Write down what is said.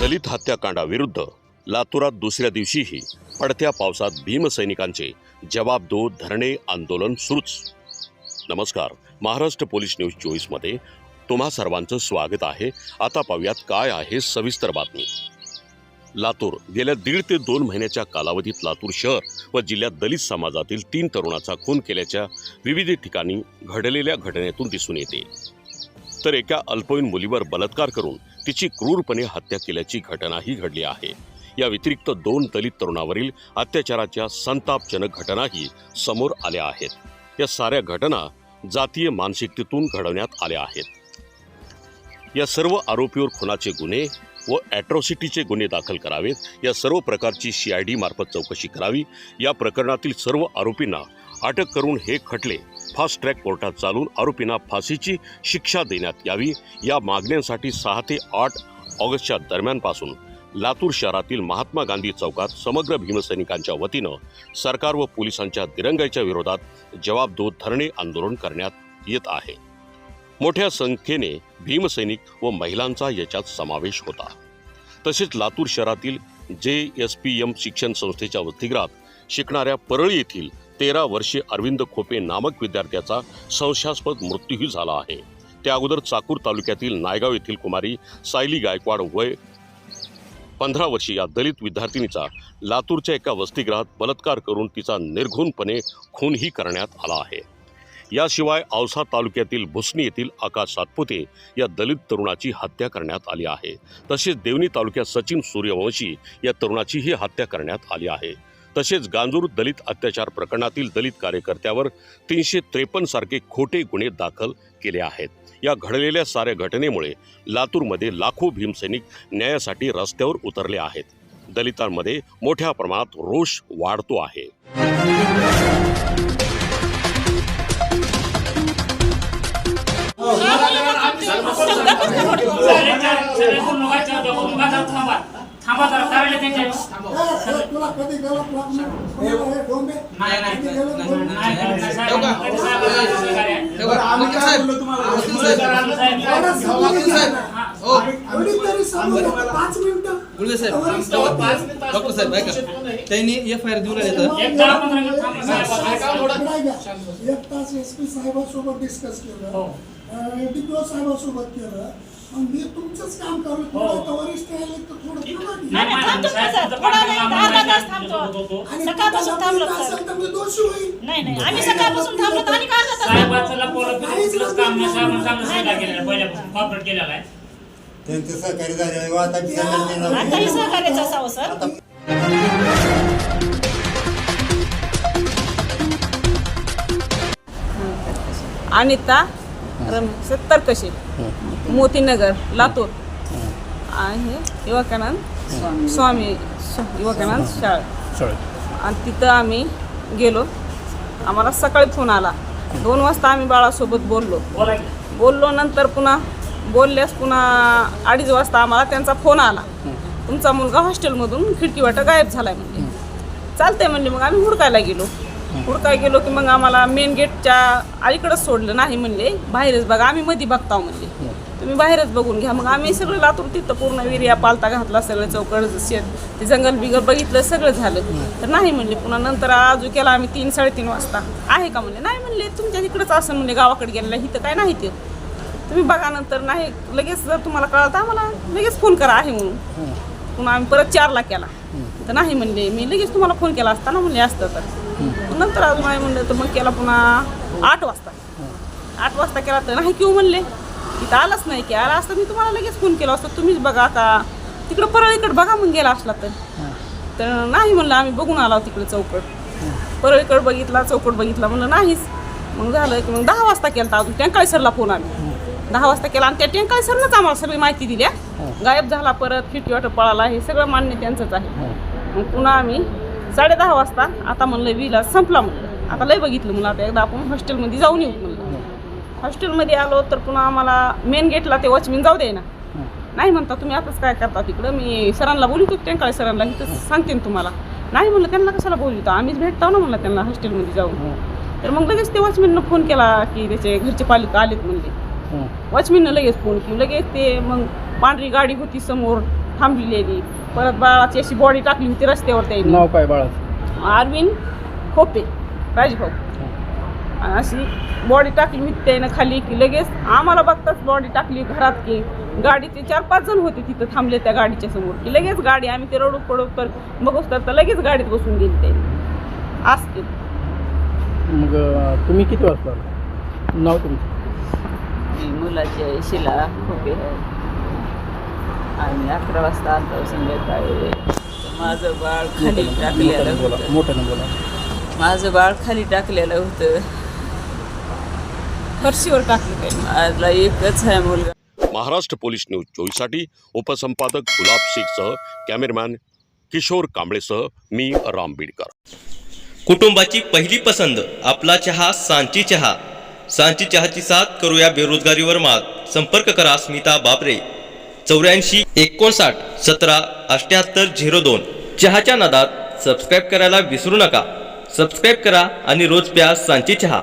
दलित हत्याकांडाविरुद्ध लातूरात दुसऱ्या दिवशीही पडत्या पावसात भीमसैनिकांचे जवाब दो धरणे आंदोलन सुरूच. नमस्कार महाराष्ट्र पोलीस न्यूज चोवीसमध्ये तुम्हा सर्वांचं स्वागत आहे. आता पाहूयात काय आहे सविस्तर बातमी. लातूर गेल्या दीड ते दोन महिन्याच्या कालावधीत लातूर शहर व जिल्ह्यात दलित समाजातील तीन तरुणाचा खून केल्याच्या विविध ठिकाणी घडलेल्या घटनेतून दिसून येते. तर एका अल्पवयीन मुलीवर बलात्कार करून तिची क्रूरपणे हत्या केल्याची घटनाही घडली आहे. या व्यतिरिक्त दोन दलित तरुणावरील अत्याचाराच्या संतापजनक घटनाही समोर आल्या आहेत. या साऱ्या घटना जातीय मानसिकतेतून घडवण्यात आल्या आहेत. या सर्व आरोपीवर खुनाचे गुन्हे व ॲट्रॉसिटीचे गुन्हे दाखल करावेत. या सर्व प्रकारची सी आय डी मार्फत चौकशी करावी. या प्रकरणातील सर्व आरोपींना अटक करून हे खटले फास्ट ट्रॅक कोर्टात चालून आरोपींना फाशीची शिक्षा देण्यात यावी या मागण्यांसाठी सहा ते आठ ऑगस्टच्या दरम्यानपासून लातूर शहरातील महात्मा गांधी चौकात समग्र भीमसैनिकांच्या वतीनं सरकार व पोलिसांच्या दिरंगाईच्या विरोधात जवाब दो धरणे आंदोलन करण्यात येत आहे. मोठ्या संख्येने भीमसैनिक व महिलांचा याच्यात समावेश होता. तसेच लातूर शहरातील जे एस पी एम शिक्षण संस्थेच्या वसतिगृहात शिकणाऱ्या परळी येथील तेरा वर्षीय अरविंद खोपे नामक विद्यार्थ्याचा संशयास्पद मृत्यूही झाला आहे. त्या अगोदर चाकूर तालुक्यातील नायगाव येथील कुमारी सायली गायकवाड वय पंधरा वर्षी या दलित विद्यार्थिनीचा लातूरच्या एका वसतिगृहात बलात्कार करून तिचा निर्घुणपणे खूनही करण्यात आला आहे. याशिवाय औसा तालुक्यातील भुसणी येथील आकाश सातपुते या दलित तरुणाची हत्या करण्यात आली आहे. तसेच देवणी तालुक्यात सचिन सूर्यवंशी या तरुणाचीही हत्या करण्यात आली आहे. तसेच गांजूर दलित अत्याचार प्रकरणातील दलित कार्यकर्त्यावर तीनशे त्रेपन्न सारखे खोटे गुन्हे दाखल केले आहेत या घडलेल्या साऱ्या घटनेमुळे लातूरमध्ये लाखो भीमसैनिक न्यायासाठी रस्त्यावर उतरले आहेत दलितांमध्ये मोठ्या प्रमाणात रोष वाढतो आहे थांबा जरा हे नाही, नाही, डॉक्टर साहेब ऐका त्यांनी एफ आय आर तर. एक तास एस पी साहेबांसोबत डिस्कस केलं. हो. डीपीओ साहेबांसोबत केलं. मी तुमचंच काम करू. तर वरिष्ठ आले तर थोडं. नाही, नाही, मॅडम, थांबतो साहेब, कसं? तुमचं थोडा पाठीमागं नाही, आम्हाला अर्धा तास माहिती थांबतो. होतो, होतो. आणि सकाळपासून तुम्हाला थांबलो पीठ सर. असेल तर मी दोषी होईल. नाही नाही आम्ही सकाळपासून थांबलो तर आणि का अर्धा तास साहेबाचं लपवलं कुठलंच काम नाही साहेबांनी चांगलं स्वीकार केलेलं आहे, पहिल्यापासून कॉर्पोरेट केलेला आहे. त्यांचे आता सहकार्याचं असावं सर. अनिता रम तरकशी मोतीनगर लातूर. आहे युवकानंद स्वामी. स- युवकानंद शाळा आणि तिथं आम्ही गेलो. आम्हाला सकाळी फोन आला. दोन वाजता आम्ही बाळासोबत बोललो. बोललो नंतर पुन्हा बोलल्यास पुन्हा अडीच वाजता आम्हाला त्यांचा फोन आला. तुमचा मुलगा हॉस्टेलमधून खिडकी वाटा गायब झालाय म्हणजे चालतंय म्हणले मग आम्ही हुडकायला गेलो. हुडकाय गेलो की मग आम्हाला मेन गेटच्या अलीकडंच सोडलं नाही म्हणले. बाहेरच बघा आम्ही मध्ये बघताव म्हणले. तुम्ही बाहेरच बघून घ्या. मग आम्ही सगळं लातूर तिथं पूर्ण विर्या पालता घातला सगळं चौकड शेत ते जंगल बिगल बघितलं सगळं झालं. तर नाही म्हणले पुन्हा नंतर आजू केला आम्ही तीन साडेतीन वाजता. आहे का म्हणले? नाही म्हणले. तुमच्या तिकडंच असं म्हणले गावाकडे गेलेलं इथं काय नाही ते. तुम्ही बघा नंतर नाही लगेच जर तुम्हाला कळलं तर आम्हाला लगेच फोन करा आहे म्हणून. पुन्हा आम्ही परत चारला केला. तर नाही म्हणले मी लगेच तुम्हाला फोन केला असता ना म्हणले असतं तर. नंतर अजून नाही म्हणलं तर मग केला पुन्हा आठ वाजता. आठ वाजता केला तर नाही किंवा म्हणले. इथं आलाच नाही की. आला असता मी तुम्हाला लगेच फोन केला असता. तुम्हीच बघा का तिकडं परळीकडे बघा मग गेला असला तर. तर नाही म्हणलं आम्ही बघून आलो तिकडे चौकट परळीकडे बघितला चौकट बघितला म्हणलं नाहीच. मग झालं की मग दहा वाजता केला अजून टँकाळी सरला फोन आम्ही दहा वाजता केला आणि त्या टँकाळी सरनंच आम्हाला सगळी माहिती दिली हा. गायब झाला परत खिडकी वाटं पळाला हे सगळं मान्य त्यांचंच आहे. मग पुन्हा आम्ही साडे दहा वाजता आता म्हणलं विला संपला म्हणलं. आता लय बघितलं म्हणलं. आता एकदा आपण हॉस्टेलमध्ये जाऊन येऊ म्हणलं. हॉस्टेलमध्ये आलो तर पुन्हा आम्हाला मेन गेटला ते वॉचमॅन जाऊ दे ना नाही म्हणता तुम्ही आताच काय करता तिकडं? मी सरांना बोलतो टेंकाळे सरांना. इथं सांगते ना तुम्हाला. नाही म्हणलं त्यांना कशाला बोलतो आम्हीच भेटतो ना म्हणलं त्यांना हॉस्टेलमध्ये जाऊन. तर मग लगेच ते वॉचमॅननं फोन केला की त्याचे घरचे पालिक आलेत म्हणले. वॉचमॅननं लगेच फोन केला. लगेच ते मग पांढरी गाडी होती समोर थांबलेली. परत बाळाची अशी बॉडी टाकली होती रस्त्यावर त्यांनी. नाव काय बाळाचं? अरविंद खोपे राजभाऊ. अशी बॉडी टाकली मी त्यानं खाली की लगेच आम्हाला बघताच बॉडी टाकली घरात की गाडीचे चार पाच जण होते तिथं थांबले त्या गाडीच्या समोर. की लगेच गाडी आम्ही ते रडू पडू तर बघूच तर तर लगेच गाडीत बसून गेली त्यांनी असते. मग तुम्ही किती वाजता आला? नाव तुमचं? मुलाची आहे शिला खोके आहे. आम्ही अकरा वाजता आलतो संध्याकाळी. माझं बाळ खाली टाकलेलं मोठ्यानं बोला. माझं बाळ खाली टाकलेलं होतं. फरशीवर टाकली त्यांनी. माझला एकच आहे मुलगा. महाराष्ट्र पोलीस न्यूज चोवीससाठी उपसंपादक गुलाब शेखसह कॅमेरामॅन किशोर कांबळेसह मी राम बीडकर. कुटुंबाची पहिली पसंत आपला चहा सांची चहा. सांची चहाची साथ करूया बेरोजगारीवर मात. संपर्क करा स्मिता बाबरे चौऱ्याऐंशी एकोणसाठ सतरा अठ्याहत्तर झिरो दोन. चहाच्या नादात सबस्क्राईब करायला विसरू नका. सबस्क्राईब करा आणि रोज प्या सांची चहा.